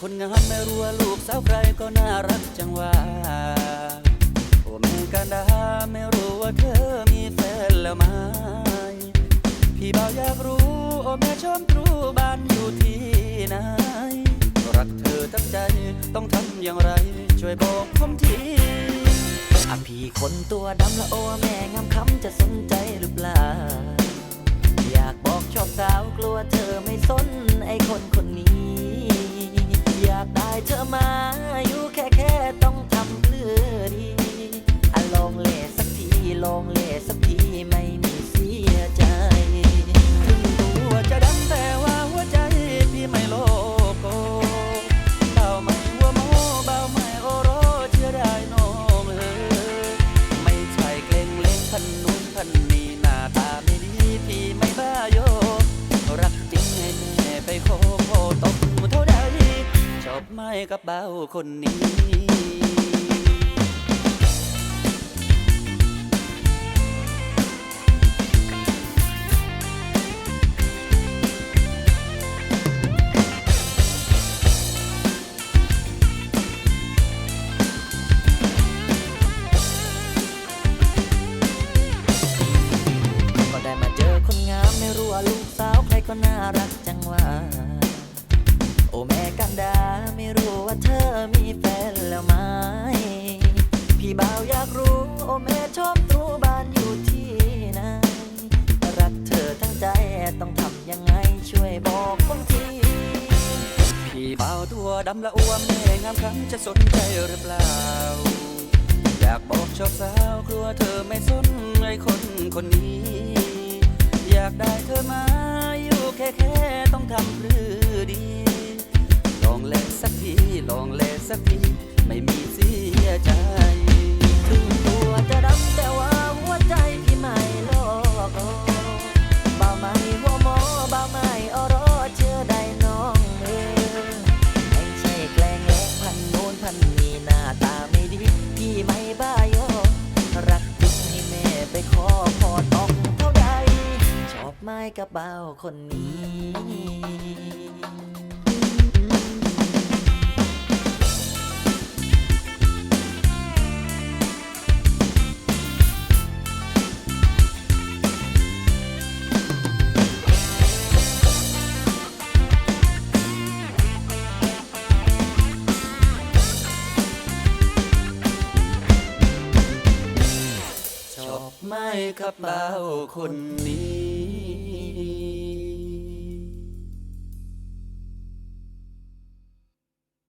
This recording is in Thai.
คนงามแม่รัวลูกสาวใครก็น่ารักจังว่าโอ้แม่กันดาไม่รู้ว่าเธอมีแฟนแล้วไหมพี่บ่าวอยากรู้โอ้แม่ชมตรูบ้านอยู่ที่ไหนรักเธอตั้งใจต้องทำอย่างไร ช่วยบอกผมทีอะพี่คนตัวดำละโอแม่งามคำจะสนใจหรือเปล่า อยากบอกชอบสา บไม่กับเบ้าคนนี้ก็ได้มาเจอคนงามไม่รู้ว่าลูกสาวใครก็น่ารักจังว่า โอ้แม่กันดา แม่ชอบตรูบ้านอยู่ที่ไหนรักเธอทั้งใจต้องทำยังไงช่วยบอกผมทีพี่เบาตัวดำละอ้วมแม่งามครั้งจะสนใจหรือเปล่า อยากบอกชอบสาวกลัวเธอไม่สนไอคนคนนี้ อยากได้เธอมาอยู่แค่แค่ต้องทำหรือดี ลองเล่นสักทีลองเล่นสักทีไม่มีสีาวไม่หัวหมอบ่าวไม่อรอเชื่อได้น้องเออไม่ใช่แกล้งแล้งพันโน้นพันนี้หน้าตาไม่ดีพี่ไม่บ้าโยรักจริงให้แม่ไปขอพอต้องเท่าใดชอบไม้กับบ่าวคนนี้ ครับเบาคนนี้